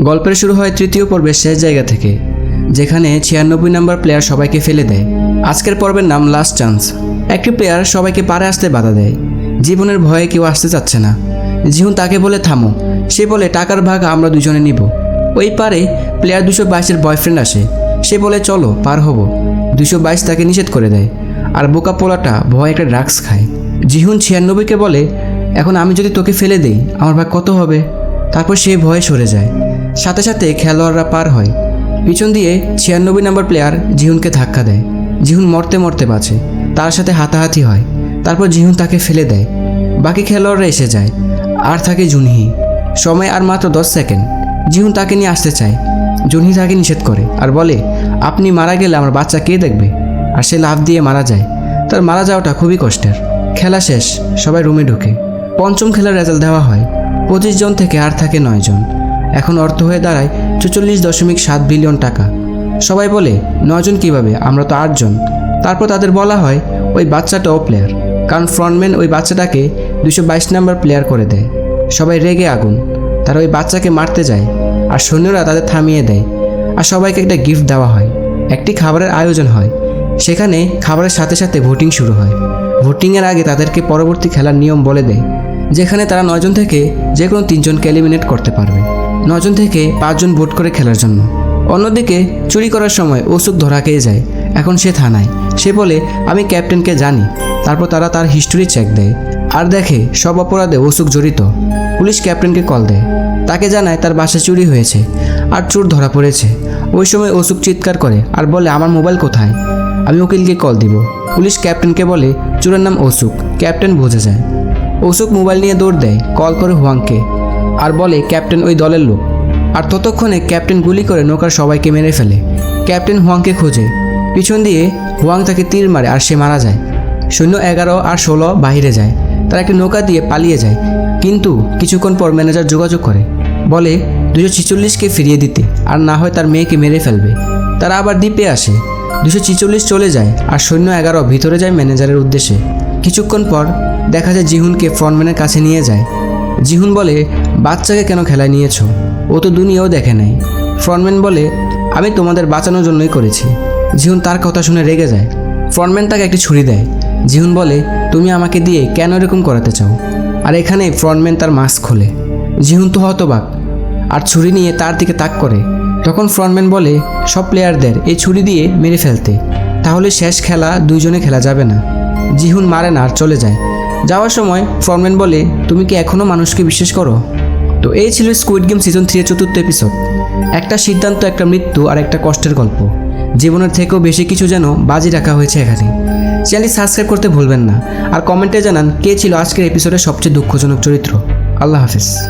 গল্পের শুরু হয় তৃতীয় পর্বের শেষ জায়গা থেকে, যেখানে ছিয়ানব্বই নম্বর প্লেয়ার সবাইকে ফেলে দেয়। আজকের পর্বের নাম লাস্ট চান্স একটি প্লেয়ার সবাইকে পারে আসতে বাধা দেয়। জীবনের ভয়ে কেউ আসতে চাচ্ছে না। জিহুন তাকে বলে, থামো। সে বলে, টাকার ভাগ আমরা দুজনে নিব। ওই পারে প্লেয়ার দুশো বাইশের বয়ফ্রেন্ড আসে। সে বলে, চলো, পার হব। দুশো বাইশ তাকে নিষেধ করে দেয়। আর বোকা পোলাটা ভয় একটা ড্রাগস খায়। জিহুন ছিয়ানব্বইকে বলে, এখন আমি যদি তোকে ফেলে দেই, আমার ভাগ কত হবে? তারপর সে ভয়ে সরে যায়। সাথে সাথে খেলোয়াড়রা পার হয়। পিছন দিয়ে ছিয়ানব্বই নম্বর প্লেয়ার জিহুনকে ধাক্কা দেয়। জিহুন মরতে মরতে বাঁচে। তার সাথে হাতাহাতি হয়। তারপর জিহুন তাকে ফেলে দেয়। বাকি খেলোয়াড়রা এসে যায়। আর থাকে জুনহি। সময় আর মাত্র দশ সেকেন্ড। জিহুন তাকে নিয়ে আসতে চায়। জুনহি তাকে নিষেধ করে আর বলে, আপনি মারা গেলে আমার বাচ্চা কে দেখবে? আর সে লাফ দিয়ে মারা যায়। তার মারা যাওয়াটা খুবই কষ্টের। খেলা শেষ। সবাই রুমে ঢুকে। পঞ্চম খেলার রেজাল্ট দেওয়া হয়। পঁচিশ জন থেকে আর থাকে নয় জন। এখন অর্থ হয়ে দাঁড়ায় চুচল্লিশ দশমিক সাত বিলিয়ন টাকা। সবাই বলে, নয়জন কীভাবে? আমরা তো আটজন। তারপর তাদের বলা হয়, ওই বাচ্চাটাও প্লেয়ার কারণ ফ্রন্টম্যান ওই বাচ্চাটাকে দুশো বাইশ নাম্বার প্লেয়ার করে দেয়। সবাই রেগে আগুন। তারা ওই বাচ্চাকে মারতে যায় আর সৈন্যরা তাদের থামিয়ে দেয় আর সবাইকে একটা গিফট দেওয়া হয়। একটি খাবারের আয়োজন হয়। সেখানে খাবারের সাথে সাথে ভোটিং শুরু হয়। ভোটিংয়ের আগে তাদেরকে পরবর্তী খেলার নিয়ম বলে দেয়, যেখানে তারা নয়জন থেকে যে কোনো তিনজনকে এলিমিনেট করতে পারবে। নয়জন থেকে পাঁচজন ভোট করে খেলার জন্য। অন্যদিকে চুরি করার সময় ওসুক ধরা খেয়ে যায়। এখন সে থানায়। সে বলে, আমি ক্যাপ্টেনকে জানি। তারপর তারা তার হিস্টোরি চেক দেয়। আর দেখে সব অপরাধে ওসুক জড়িত। পুলিশ ক্যাপ্টেনকে কল দেয়। তাকে জানায় তার বাসা চুরি হয়েছে আর চোর ধরা পড়েছে। ওই সময় ওসুক চিৎকার করে আর বলে, আমার মোবাইল কোথায়? আমি উকিলকে কল দিব। পুলিশ ক্যাপ্টেনকে বলে, চোরের নাম ওসুক ক্যাপ্টেন বুঝে যায়। ওসুক মোবাইল নিয়ে দৌড় দেয়। কল করে হুয়াংকে। আর বলে, ক্যাপ্টেন ওই দলের লোক। আর ততক্ষণে ক্যাপ্টেন গুলি করে নৌকার সবাইকে মেরে ফেলে। ক্যাপ্টেন হুয়াংকে খোঁজে। পিছন দিয়ে হুয়াং তাকে তীর মারে আর সে মারা যায়। সৈন্য এগারো আর ষোলো বাহিরে যায়। তারা একটি নৌকা দিয়ে পালিয়ে যায়। কিন্তু কিছুক্ষণ পর ম্যানেজার যোগাযোগ করে। বলে, দুশো ছিচল্লিশকে ফিরিয়ে দিতে। আর না হয় তার মেয়েকে মেরে ফেলবে। তারা আবার দ্বীপে আসে। দুশো ছিচল্লিশ চলে যায় আর সৈন্য এগারো ভিতরে যায় ম্যানেজারের উদ্দেশ্যে। কিছুক্ষণ পর দেখা যায় জিহুনকে ফ্রন্টম্যানের কাছে নিয়ে যায়। জিহুন বলে বাচ্চাকে কেন খেলায় নিয়েছো? ও তো দুনিয়াও দেখে নাই। ফ্রন্টম্যান বলে, আমি তোমাদের বাঁচানোর জন্যই করেছি। জিহুন তার কথা শুনে রেগে যায়। ফ্রন্টম্যান তাকে একটি ছুরি দেয়। জিহুন বলে, তুমি আমাকে দিয়ে কেন এরকম করাতে চাও? আর এখানে ফ্রন্টম্যান তার মাস্ক খোলে। জিহুন তো হতবাক, আর ছুরি নিয়ে তার দিকে তাক করে। তখন ফ্রন্টম্যান বলে, সব প্লেয়ারদের এই ছুরি দিয়ে মেরে ফেলতে। তাহলে শেষ খেলা দুইজনে খেলা যাবে না। জিহুন মারে না আর চলে যায়। যাওয়ার সময় ফ্রন্টম্যান বলে, তুমি কি এখনও মানুষকে বিশ্বাস করো? তো এই ছিল স্কুইড গেম সিজন থ্রি চতুর্থ এপিসোড একটা সিদ্ধান্ত, একটা মৃত্যু আর একটা কষ্টের গল্প। জীবনের থেকেও বেশি কিছু যেন বাজি রাখা হয়েছে এখানে। চ্যানেলটি সাবস্ক্রাইব করতে ভুলবেন না। আর কমেন্টে জানান, কে ছিল আজকের এপিসোডের সবচেয়ে দুঃখজনক চরিত্র? আল্লাহ হাফিজ।